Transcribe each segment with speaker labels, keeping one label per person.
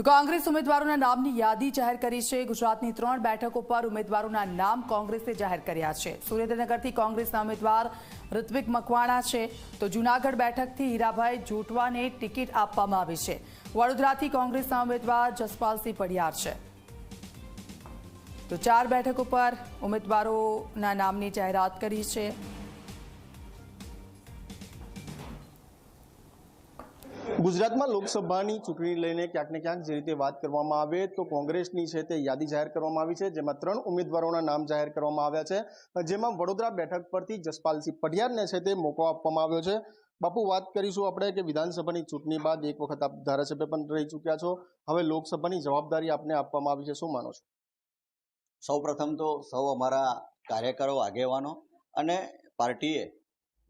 Speaker 1: તો કોંગ્રેસ ઉમેદવારોના નામની યાદી જાહેર કરી છે. ગુજરાતની ત્રણ બેઠકો પર ઉમેદવારોના નામ કોંગ્રેસે જાહેર કર્યા છે. સુરેન્દ્રનગરથી કોંગ્રેસના ઉમેદવાર ઋત્વિક મકવાણા છે. તો જૂનાગઢ બેઠકથી હીરાભાઈ જોટવાને ટિકિટ આપવામાં આવી છે. વડોદરાથી કોંગ્રેસના ઉમેદવાર જસપાલસિંહ પડિયાર છે. તો ચાર બેઠકો પર ઉમેદવારોના નામની જાહેરાત કરી છે.
Speaker 2: ગુજરાતમાં લોકસભાની ચૂંટણી લઈને ક્યાંક ને ક્યાંક જે રીતે વાત કરવામાં આવે તો કોંગ્રેસની છે તે યાદી જાહેર કરવામાં આવી છે, જેમાં ત્રણ ઉમેદવારોના નામ જાહેર કરવામાં આવ્યા છે. જેમાં વડોદરા બેઠક પરથી જસપાલસિંહ પઢિયારને છે તે મોકો આપવામાં આવ્યો છે. બાપુ, વાત કરીશું આપણે કે વિધાનસભાની ચૂંટણી બાદ એક વખત આપ ધારાસભ્ય પણ રહી ચૂક્યા છો. હવે લોકસભાની જવાબદારી આપને આપવામાં આવી છે. શું માનો છો?
Speaker 3: સૌ તો સૌ અમારા કાર્યકરો, આગેવાનો અને પાર્ટીએ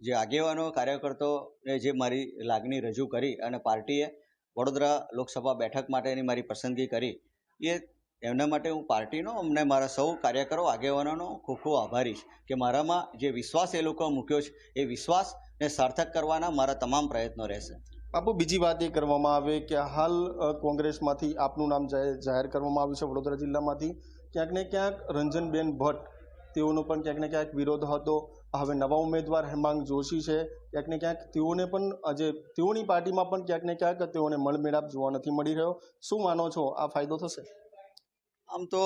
Speaker 3: જે આગેવાનો કાર્યકર્તાઓને જે મારી લાગણી રજૂ કરી અને પાર્ટીએ વડોદરા લોકસભા બેઠક માટેની મારી પસંદગી કરી, એ એમના માટે હું પાર્ટીનો અમને મારા સૌ કાર્યકરો, આગેવાનોનો ખૂબ ખૂબ આભારી છું કે મારામાં જે વિશ્વાસ એ લોકો મૂક્યો છે, એ વિશ્વાસને સાર્થક કરવાના મારા તમામ પ્રયત્નો રહેશે.
Speaker 2: બાપુ, બીજી વાત એ કરવામાં આવે કે હાલ કોંગ્રેસમાંથી આપનું નામ જાહેર કરવામાં આવ્યું છે વડોદરા જિલ્લામાંથી. ક્યાંક ને ક્યાંક રંજનબેન ભટ્ટ તેઓનો પણ ક્યાંક ને ક્યાંક વિરોધ હતો. હવે નવા ઉમેદવાર હેમાંગ જોશી છે. ક્યાંક ને ક્યાંક તેઓને પણ આજે તેઓની પાર્ટીમાં પણ ક્યાંક ને ક્યાંક તેઓને મળમેળાપ જોવા નથી મળી રહ્યો. શું માનો છો? આ ફાયદો થશે?
Speaker 3: આમ તો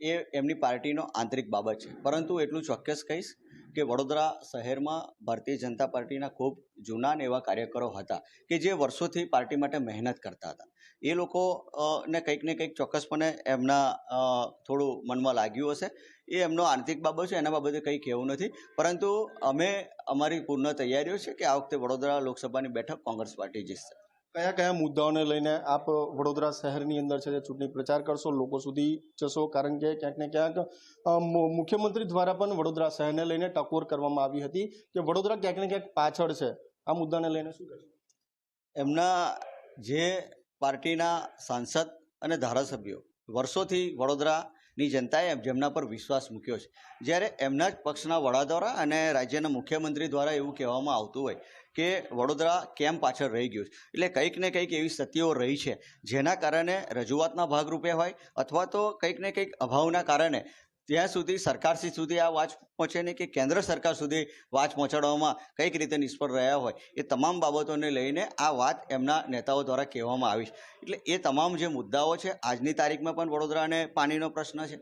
Speaker 3: એ એમની પાર્ટીનો આંતરિક બાબત છે. પરંતુ એટલું ચોક્કસ કહીશ કે વડોદરા શહેરમાં ભારતીય જનતા પાર્ટીના ખૂબ જૂના એવા કાર્યકરો હતા કે જે વર્ષોથી પાર્ટી માટે મહેનત કરતા હતા. એ લોકો ને કંઈક ને કંઈક ચોક્કસપણે એમના થોડું મનમાં લાગ્યું હશે. એ એમનો આર્થિક બાબત છે એના બાબતે કંઈ કહેવું નથી. પરંતુ અમે અમારી પૂર્ણ તૈયારીઓ છે કે આ વખતે વડોદરા લોકસભાની બેઠક કોંગ્રેસ પાર્ટી જીતશે.
Speaker 2: કયા કયા મુદ્દાઓને લઈને આપ વડોદરા શહેરની અંદર છે ચૂંટણી પ્રચાર કરશો લોકો સુધી જશો? કારણ કે ક્યાંક ને ક્યાંક મુખ્યમંત્રી દ્વારા પણ વડોદરા શહેરને લઈને ટકોર કરવામાં આવી હતી કે વડોદરા ક્યાંક ને ક્યાંક પાછળ છે. આ મુદ્દાને લઈને શું કહેશો?
Speaker 3: એમના જે પાર્ટીના સાંસદ અને ધારાસભ્યો વર્ષોથી વડોદરાની જનતાએ જેમના પર વિશ્વાસ મૂક્યો છે. જ્યારે એમના જ પક્ષના વડા દ્વારા અને રાજ્યના મુખ્યમંત્રી દ્વારા એવું કહેવામાં આવતું હોય કે વડોદરા કેમ પાછળ રહી ગયું છે. એટલે કંઈક ને કંઈક એવી સ્થિતિઓ રહી છે, જેના કારણે રજૂઆતના ભાગરૂપે હોય અથવા તો કંઈક ને કંઈક અભાવના કારણે ત્યાં સુધી સરકારશ્રી સુધી આ વાત પહોંચે નહીં કે કેન્દ્ર સરકાર સુધી વાત પહોંચાડવામાં કંઈક રીતે નિષ્ફળ રહ્યા હોય, એ તમામ બાબતોને લઈને આ વાત એમના નેતાઓ દ્વારા કહેવામાં આવી એટલે એ તમામ જે મુદ્દાઓ છે, આજની તારીખમાં પણ વડોદરાને પાણીનો પ્રશ્ન છે.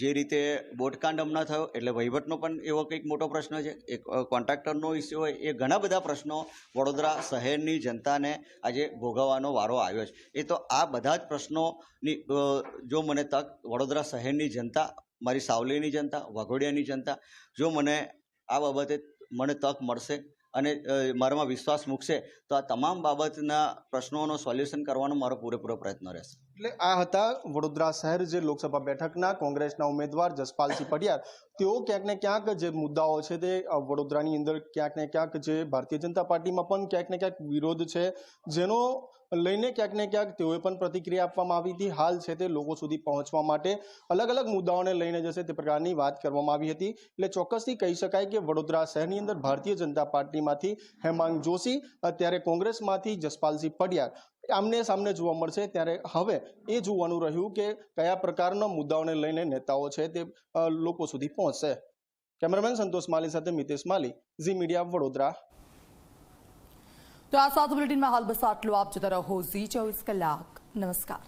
Speaker 3: જે રીતે બોટકાંડ હમણાં થયો, એટલે વહીવટનો પણ એવો કંઈક મોટો પ્રશ્ન છે. એક કોન્ટ્રાક્ટરનો ઇસ્યુ હોય, એ ઘણા બધા પ્રશ્નો વડોદરા શહેરની જનતાને આજે ભોગવવાનો વારો આવ્યો છે. એ તો આ બધા જ પ્રશ્નોની જો મને તક વડોદરા શહેરની જનતા, મારી સાવલીની જનતા, વાઘોડિયાની જનતા, જો મને આ બાબતે મને તક મળશે અને મારામાં વિશ્વાસ મૂકશે, તો આ તમામ બાબતના પ્રશ્નોનો સોલ્યુશન કરવાનો મારો પૂરેપૂરો પ્રયત્ન રહેશે.
Speaker 2: એટલે આ હતા વડોદરા શહેર જે લોકસભા બેઠકના કોંગ્રેસના ઉમેદવાર જસપાલસિંહ પડિયાર તેઓ ક્યાંક ને ક્યાંક જે મુદ્દાઓ છે તે વડોદરાની અંદર ક્યાંક ને ક્યાંક જે ભારતીય જનતા પાર્ટીમાં પણ ક્યાંક ને ક્યાંક વિરોધ છે, જેનો લઈને ક્યાંક ને ક્યાંક તેઓએ પણ પ્રતિક્રિયા આપવામાં આવી હતી. હાલ છે તે લોકો સુધી પહોંચવા માટે અલગ અલગ મુદ્દાઓને લઈને જશે તે પ્રકારની વાત કરવામાં આવી હતી. એટલે ચોક્કસથી કહી શકાય કે વડોદરા શહેરની અંદર ભારતીય જનતા પાર્ટીમાંથી હેમાંગ જોશી, અત્યારે કોંગ્રેસમાંથી જસપાલસિંહ પડિયાર. આમને સામને જોવા મળશે ત્યારે હવે એ જોવાનું રહ્યું કે કયા પ્રકારના મુદ્દાઓને લઈને નેતાઓ છે તે લોકો સુધી પહોંચશે. કેમેરામેન સંતોષ માલી સાથે મિતેશ માલી, ઝી મીડિયા વડોદરા.
Speaker 1: તો આ સાથે બુલેટિનમાં હાલ બસ આટલું. આપ જતા રહો ઝી ચોવીસ કલાક. નમસ્કાર.